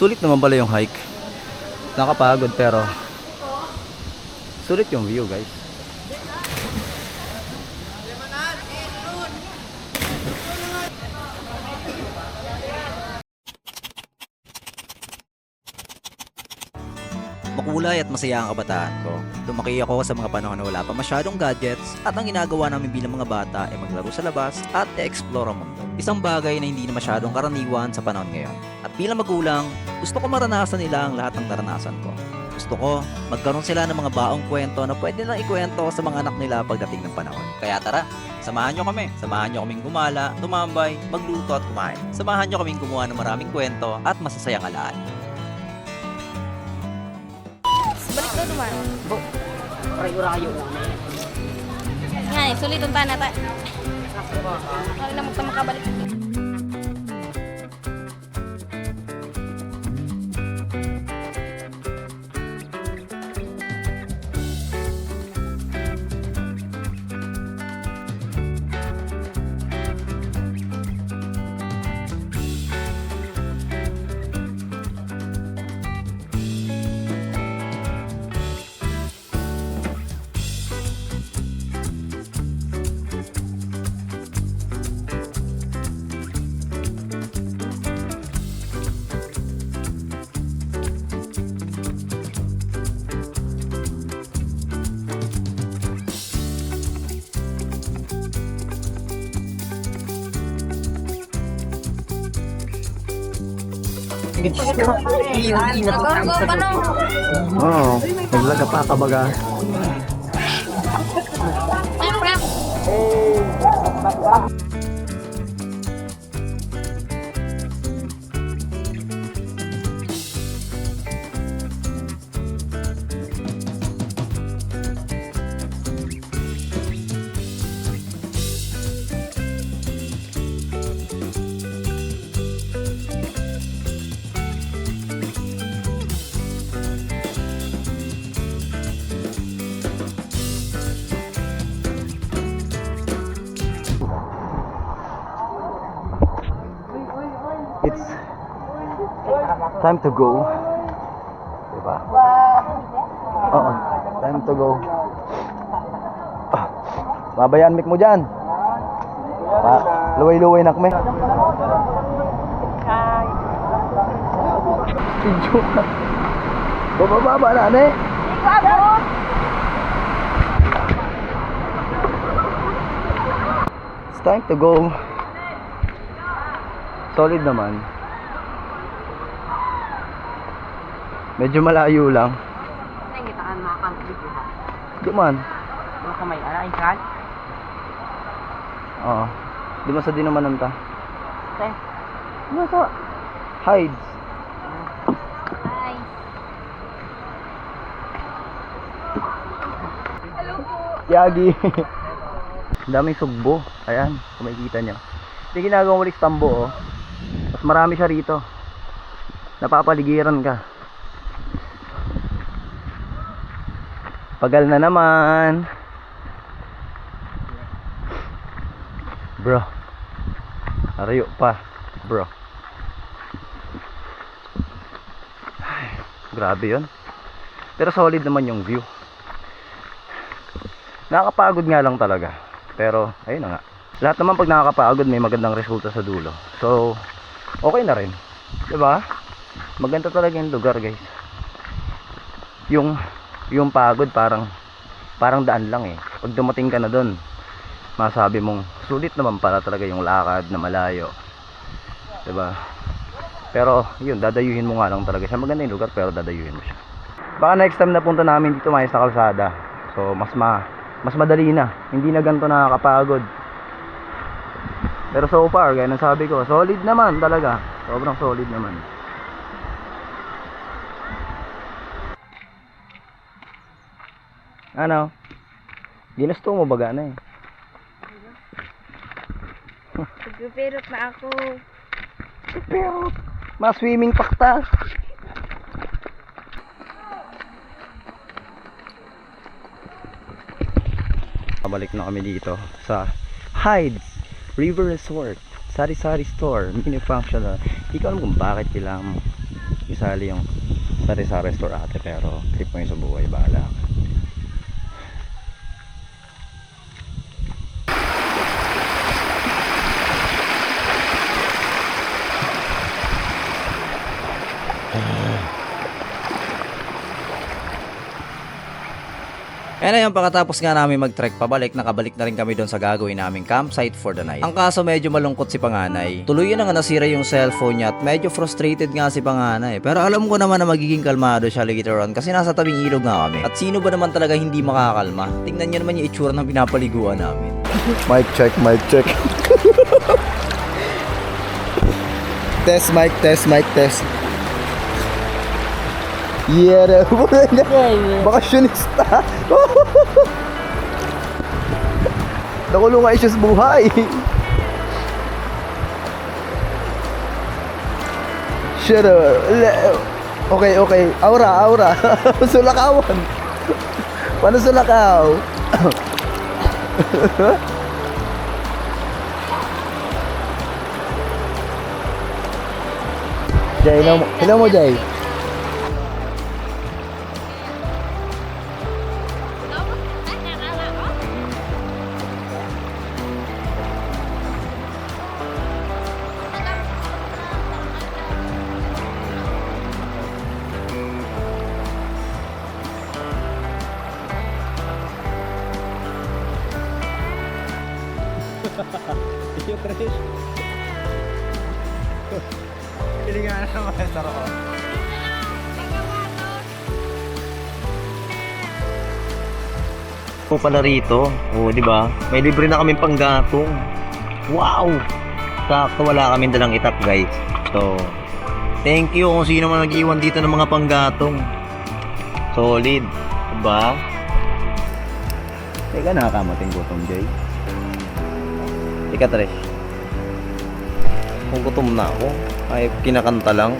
Sulit naman pala yung hike. Nakapagod pero sulit yung view guys. Makulay at masaya ang kabataan ko. Lumaki ako sa mga panahon na wala pa masyadong gadgets at ang ginagawa namin bilang mga bata ay maglaro sa labas at e-explore ang mundo. Isang bagay na hindi na masyadong karaniwan sa panahon ngayon. At bilang magulang, gusto ko maranasan nila ang lahat ng naranasan ko. Gusto ko, magkaroon sila ng mga baong kwento na pwede lang ikwento sa mga anak nila pagdating ng panahon. Kaya tara, samahan nyo kami. Samahan nyo kaming gumala, tumambay, magluto at kumain. Samahan nyo kaming gumawa ng maraming kwento at masasayang alaala. Balik daw naman. Rayo-rayo mo na Nga sulit ang tanata. Ay na magta ko pa no? Oo, naglaga pa kabaga. Ay, It's time to go. Diba? Oo, time to go. Ah, Mabayan mic mo dyan. Pa, luway-luway na kami. Video ka. Bababa na, ane. It's time to go. Solid naman. Medyo malayo lang. Nang kita kan makan dito. Di man. Mga kamay ala ikan. Oo. Di man sa dinamanan ta. Teh. Ano sa? Hides. Hi. Yagi. Ang daming sugbo. Ayan, kung makikita nyo. Yung ginagawang walis tambo, oh. Marami siya rito. Napapaligiran ka. Pagal na naman. Bro. Arayo pa, bro. Ay, grabe yon. Pero solid naman yung view. Nakakapagod nga lang talaga. Pero, ayun na nga. Lahat naman pag nakakapagod, may magandang resulta sa dulo. So, okay na rin. 'Di ba? Maganda talaga yung lugar, guys. Yung, yung pagod parang, parang daan lang eh. Pag dumating ka na doon, masabi mong, sulit naman pala talaga yung lakad na malayo. 'Di ba? Pero, yun, dadayuhin mo nga lang talaga siya. Maganda yung lugar, pero dadayuhin mo siya. Baka next time na punta namin dito may sa kalsada. So, mas ma mas madali na. Hindi na ganito nakakapagod. Pero so far, gaya ng sabi ko, solid naman talaga. Sobrang solid naman. Ano? Ginusto mo baga na eh. Nagpipirot na ako. Pero, mas swimming pakta. Pabalik na kami dito sa Hyde River Resort Sari Sari Store Mini Functional Hindi ko alam kung bakit kailangan mo isali yung sari sa restaurante pero trip mo yun sa buhay bahala ka. And ayun, pagkatapos nga namin mag-trek pabalik, nakabalik na rin kami doon sa gagawin naming campsite for the night. Ang kaso medyo malungkot si Panganay. Tuluyan na nga nasira yung cellphone niya at medyo frustrated nga si Panganay. Pero alam ko naman na magiging kalmado siya later on kasi nasa tabing ilog nga kami. At sino ba naman talaga hindi makakalma? Tingnan niyo naman yung itsura ng pinapaliguan namin. Mic check, mic check. test mic, test mic, test. Yeah, Bakasyonista. Nakulong nga issues buhay. Shit. uh, Okay, okay. Aura, aura. Sulakawan. Paano sulakaw? Jay, hilaw mo, hilaw mo Jay. Naman sa ko. Po pala rito. Oh, di ba? May libre na kaming panggatong. Wow! Sakto wala kaming dalang itak, guys. So, thank you kung sino man nag-iwan dito ng mga panggatong. Solid. Diba? Teka, nakakamating gutom, Jay. Teka, Tresh. Kung gutom na ako, ay kinakanta lang.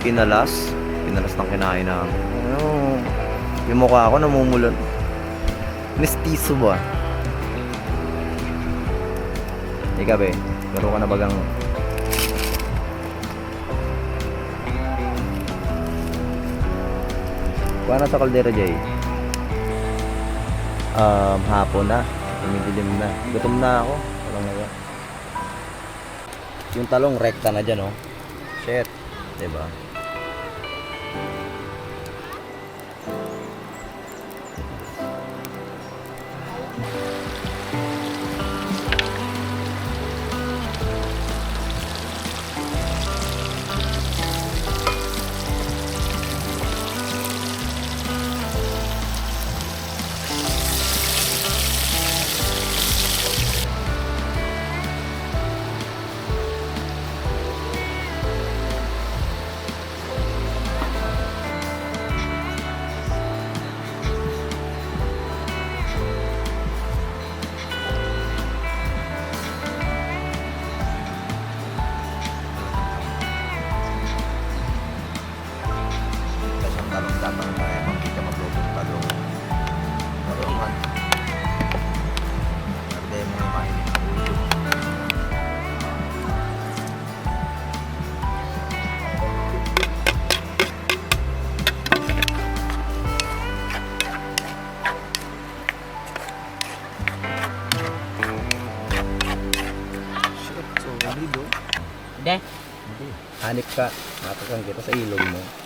Kinalas. Kinalas ng kinain namin. Ano? Yung mukha ko namumulan. Mestizo ba? Ika be, laro ka na bagang Kuha na sa kaldera, Jay. Um, hapon na. Tumidilim na. Gutom na ako. Walang nga. Yung talong rekta na dyan, oh. Shit. Diba? Hindi. Hanip ka. Natakan kita sa ilog mo.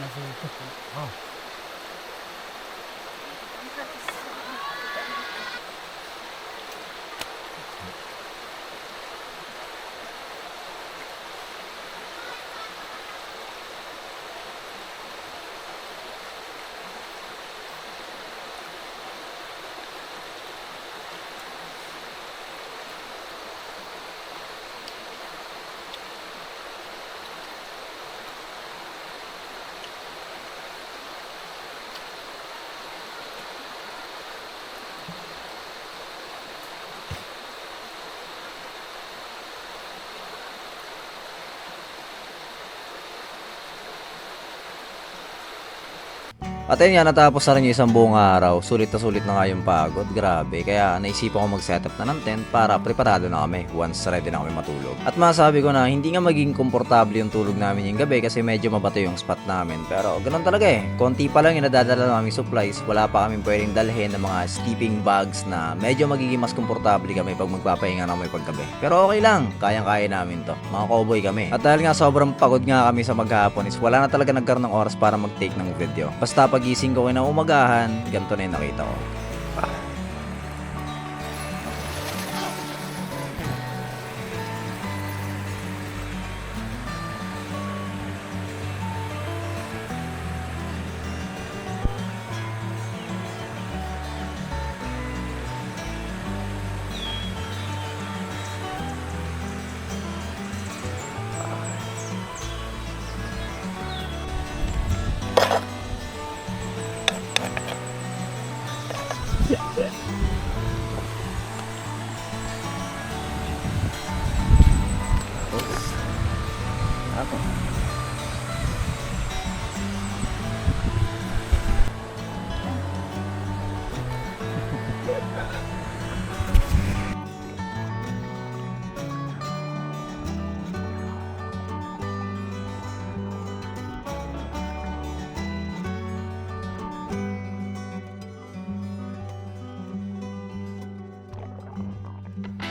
那是不行啊。At ayun nga, natapos na rin yung isang buong araw. Sulit na sulit na nga yung pagod. Grabe. Kaya naisipan ko mag-setup na ng tent para preparado na kami once ready na kami matulog. At masabi ko na hindi nga maging komportable yung tulog namin yung gabi kasi medyo mabato yung spot namin. Pero ganun talaga eh. Konti pa lang yung nadadala namin supplies. Wala pa kami pwedeng dalhin ng mga sleeping bags na medyo magiging mas komportable kami pag magpapahinga na kami paggabi. Pero okay lang. Kayang-kaya namin to. Mga cowboy kami. At dahil nga sobrang pagod nga kami sa maghapon is wala na talaga nagkaroon ng oras para mag-take ng video. Basta pagising ko na umagahan, ganito na yung nakita ko.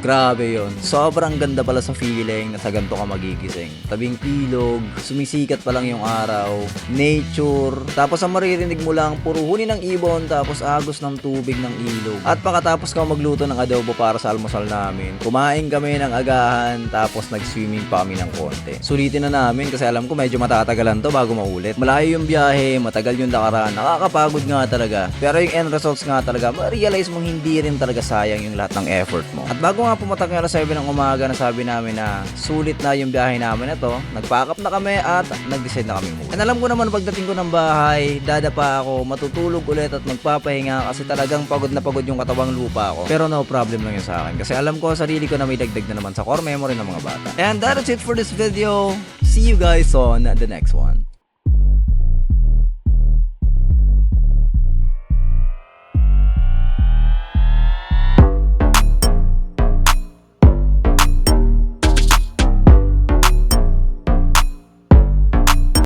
Grabe yon. Sobrang ganda pala sa feeling na sa ganito ka magigising. Tabing ilog, sumisikat pa lang yung araw, nature, tapos ang maririnig mo lang, puro huni ng ibon, tapos agos ng tubig ng ilog. At pagkatapos ka magluto ng adobo para sa almusal namin, kumain kami ng agahan, tapos nag-swimming pa kami ng konti. Sulitin na namin kasi alam ko medyo matatagalan to bago maulit. Malayo yung biyahe, matagal yung lakaran, nakakapagod nga talaga. Pero yung end results nga talaga, ma-realize mong hindi rin talaga sayang yung lahat ng effort mo. At bago nga pumatak yung alas 7 ng umaga, nasabi namin na sulit na yung biyahe namin na to. Nag-pack up na kami at nag-decide na kami muna. And alam ko naman pagdating ko ng bahay, dadapa ako, matutulog ulit at magpapahinga kasi talagang pagod na pagod yung katawang lupa ko. Pero no problem lang yun sa akin kasi alam ko sa sarili ko na may dagdag na naman sa core memory ng mga bata. And that is it for this video. See you guys on the next one.